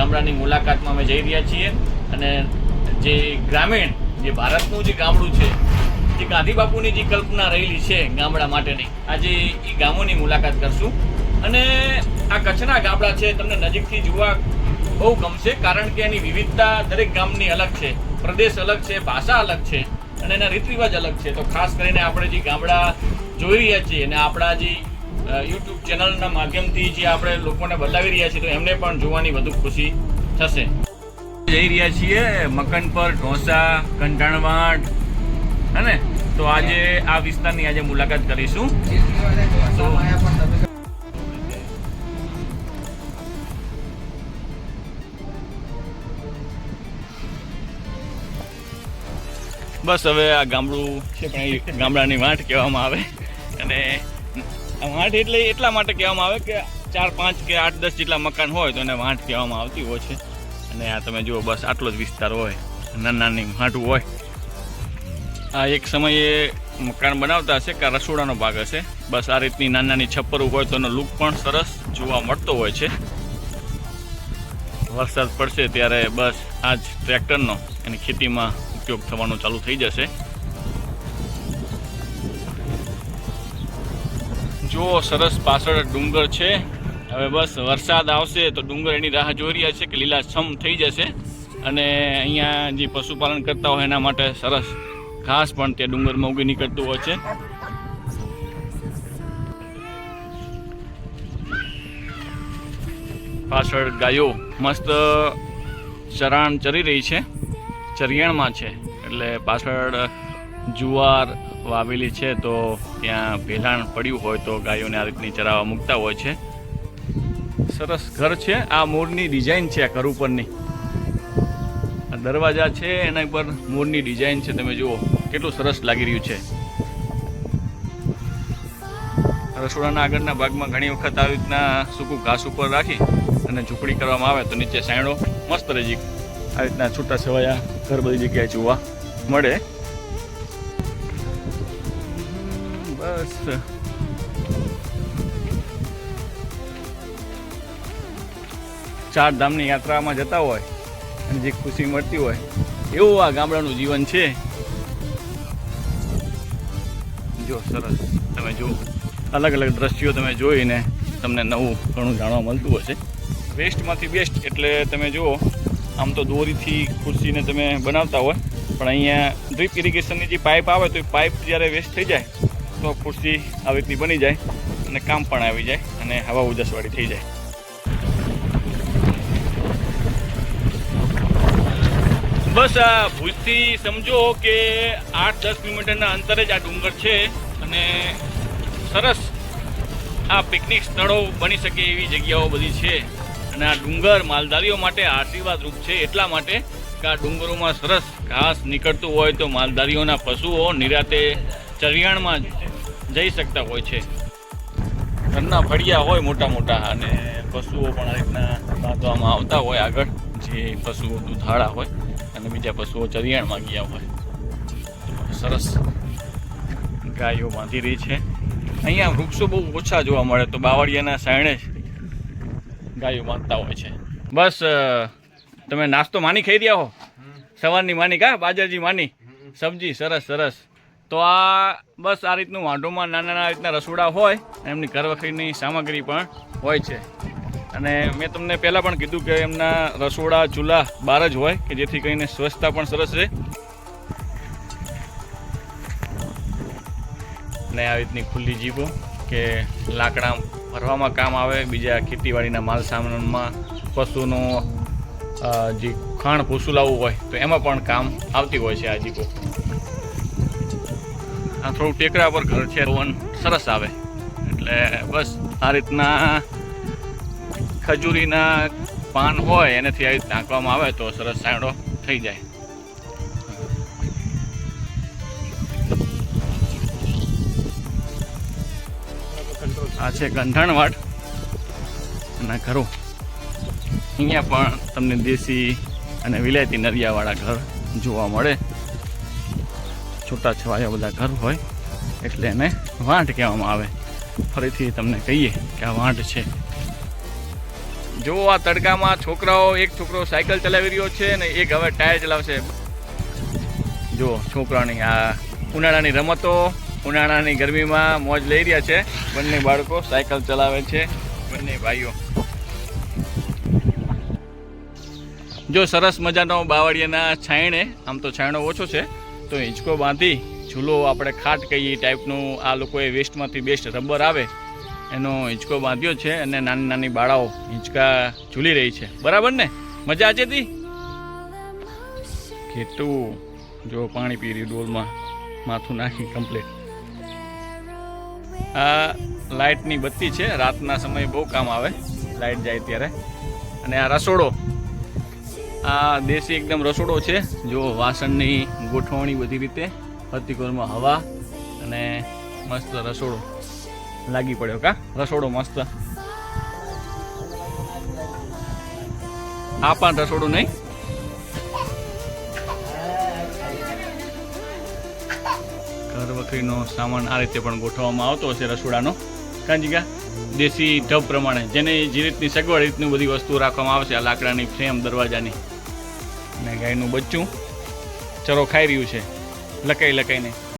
ગામડાની મુલાકાતમાં અમે જઈ રહ્યા છીએ અને જે ગ્રામીણ, જે ભારતનું જે ગામડું છે, જે ગાંધી બાપુની જે કલ્પના રહેલી છે ગામડા માટેની આજે એ ગામોની મુલાકાત કરશું. અને આ કચ્છના ગામડા છે, તમને નજીકથી જોવા બહુ ગમશે, કારણ કે એની વિવિધતા દરેક ગામની અલગ છે, પ્રદેશ અલગ છે, ભાષા અલગ છે, અને એના રીત રિવાજ અલગ છે. તો ખાસ કરીને આપણે જે ગામડા જોઈ રહ્યા છીએ અને આપણા જે યુટ્યુબ ચેનલના માધ્યમથી જે આપણે લોકોને બતાવી રહ્યા છીએ તો એમને પણ જોવાની વધુ ખુશી થશે. જઈ રહ્યા છીએ મકન પર ઢોસા કંટાણવાટ હે ને? તો આજે આ વિસ્તારની આજે મુલાકાત કરીશું. તો બસ હવે આ ગામડું છે પણ ગામડાની વાંટ કહેવામાં આવે. અને વાંટ એટલે એટલા માટે કહેવામાં આવે કે ચાર, પાંચ કે આઠ, દસ જેટલા મકાન હોય તો એને વાંટ કહેવામાં આવતી હોય છે. અને આ તમે જુઓ, બસ આટલો જ વિસ્તાર હોય. નાની નાની વાંટું હોય. આ એક સમયે મકાન બનાવતા હશે કે રસોડાનો ભાગ હશે. બસ આ રીતની નાની નાની છપ્પરું હોય તો એનો લુક પણ સરસ જોવા મળતો હોય છે. વરસાદ પડશે ત્યારે બસ આ જ ટ્રેક્ટરનો એની ખેતીમાં ઉપયોગ થવાનો ચાલુ થઈ જશે. જો સરસ પાછળ ડુંગર છે. હવે બસ વરસાદ આવશે તો ડુંગર એની રાહ જોઈ રહ્યા છે કે લીલાછમ થઈ જશે. અને અહીંયા જે પશુપાલન કરતા હોય એના માટે સરસ ઘાસ પણ તે ડુંગરમાં ઉગી નીકળતું હોય છે. પાછળ ગાયો મસ્ત ચરાણ ચરી રહી છે. ચરિયાણમાં છે. એટલે પાછળ જુવાર વાવેલી છે, તો ત્યાં ભેલાણ પડ્યું હોય તો ગાયોને આ રીતની ચરાવવા મૂકતા હોય છે. સરસ ઘર છે, આ મોરની ડિઝાઇન છે, આ ઘર ઉપરની. આ દરવાજા છે, એના ઉપર મોરની ડિઝાઇન છે, તમે જુઓ, કેટલું સરસ લાગી રહ્યું છે. રસોડાના આગળના ભાગમાં ઘણી વખત આવી રીતના સૂકું ઘાસ ઉપર રાખી અને ઝૂંપડી કરવામાં આવે તો નીચે સાયણો, મસ્ત રહી આ રીતના છૂટા છવાયા ઘર બધી જગ્યાએ જોવા મળે. બસ ચાર ધામની યાત્રામાં જતા હોય અને જે ખુશી મળતી હોય, એવું આ ગામડાનું જીવન છે. જો સરસ. તમે જુઓ. અલગ અલગ દ્રશ્યો તમે જોઈને તમને નવું ઘણું જાણવા મળતું હશે. વેસ્ટમાંથી બેસ્ટ એટલે તમે જુઓ, આમ તો દોરીથી ખુરશીને તમે બનાવતા હોય, પણ અહીંયા ડ્રીપ ઇરિગેશનની જે પાઇપ આવે તો એ પાઇપ જ્યારે વેસ્ટ થઈ જાય તો ખુરશી આવી રીતની બની જાય અને કામ પણ આવી જાય અને હવા ઉજાસવાળી થઈ જાય. બસ, આ ભુજથી સમજો કે આઠ દસ કિલોમીટરના અંતરે જ આ ડુંગર છે અને સરસ આ પિકનિક સ્થળો બની શકે એવી જગ્યાઓ બધી છે. અને આ ડુંગર માલધારીઓ માટે આશીર્વાદ રૂપ છે એટલા માટે કે આ ડુંગરોમાં સરસ ઘાસ નીકળતું હોય તો માલધારીઓના પશુઓ નિરાતે ચરિયાણમાં જઈ શકતા હોય છે. ઘરના ફળિયા હોય મોટા મોટા અને પશુઓ પણ આ રીતના બાંધવામાં આવતા હોય આગળ જે પશુઓ દુધાળા હોય અને બીજા પશુઓ ચરિયાણમાં ગયા હોય. સરસ ગાયો બાંધી રહી છે. અહીંયા વૃક્ષો બહુ ઓછા જોવા મળે તો બાવળિયાના સાયણે જ ગાયો બાંધતા હોય છે. બસ તમે નાસ્તો માની ખાઈ રહ્યા હો? સવારની માની કા? બાજરજી માની? સબ્જી સરસ સરસ. તો આ બસ આ રીતનું વાંઢોમાં નાના નાના રીતના રસોડા હોય, એમની ઘરવખરીની સામગ્રી પણ હોય છે. અને મેં તમને પહેલાં પણ કીધું કે એમના રસોડા ચૂલા બહાર જ હોય, કે જેથી કરીને સ્વચ્છતા પણ સરસ રહે. અને આવી રીતની ખુલ્લી જીભો કે લાકડા ભરવામાં કામ આવે, બીજા ખેતીવાડીના માલ સામાનમાં પશુનો જે ખાણ ભૂસું લાવવું હોય, તો એમાં પણ કામ આવતી હોય છે આ જીભો. આ થોડું ટેકરા પર ઘર છે પવન સરસ આવે. એટલે બસ આ રીતના ખજૂરીના પાન હોય, એનાથી આવી ઢાંકવામાં આવે તો સરસ સાયડો થઈ જાય. આ છે ગંધાણવાડ. અને ઘરો. અહીંયા પણ તમને દેશી અને વિલાયતી નરિયાવાળા ઘર જોવા મળે. છૂટા છવાયા બધા ઘર હોય, એટલે એને વાંટ કહેવામાં આવે. ફરીથી તમને કહીએ કે આ વાંટ છે. જો આ તડકામાં છોકરાઓ, એક છોકરો સાયકલ ચલાવી રહ્યો છે ને એક હવે ટાયર ચલાવશે. જો છોકરાની આ ઉનાળાની રમતો, ઉનાળાની ગરમીમાં મોજ લઈ રહ્યા છે. બંને બાળકો સાયકલ ચલાવે છે, બંને ભાઈઓ. જો સરસ મજાનો બાવળિયાના છાયણે આમ તો છાયણો ઓછો છે તો હિંચકો બાંધી ઝૂલો આપણે ખાટ કહીએ ટાઈપનું આ લોકોએ વેસ્ટમાંથી બેસ્ટ રબર આવે. એનો હિંચકો બાંધ્યો છે અને નાની નાની બાળાઓ હિંચકા ઝૂલી રહી છે. બરાબર ને? મજા આજે હતી કેટલું જો પાણી પી રહ્યું ડોલમાં, માથું નાખી કમ્પ્લીટ આ લાઇટની બત્તી છે, રાતના સમયે બહુ કામ આવે લાઇટ જાય ત્યારે. અને આ રસોડો આ દેશી એકદમ રસોડો છે. જો વાસણની ગોઠવણી બધી રીતે હતીકોરમાં હવા અને મસ્ત રસોડો લાગી પડ્યો કા? રસોડો મસ્ત. આ પણ રસોડું નહીં. ઘર વખરીનો સામાન આ રીતે પણ ગોઠવવામાં આવતો હશે રસોડાનો. કાંજીકા દેશી ઢબ પ્રમાણે, જેને જે રીતની સગવડ રીતની બધી વસ્તુ રાખવામાં આવશે આ લાકડાની ફ્રેમ, દરવાજાની. અને ગાયનું બચ્ચું ચરો ખાઈ રહ્યું છે, લકાઈ લકાઈને.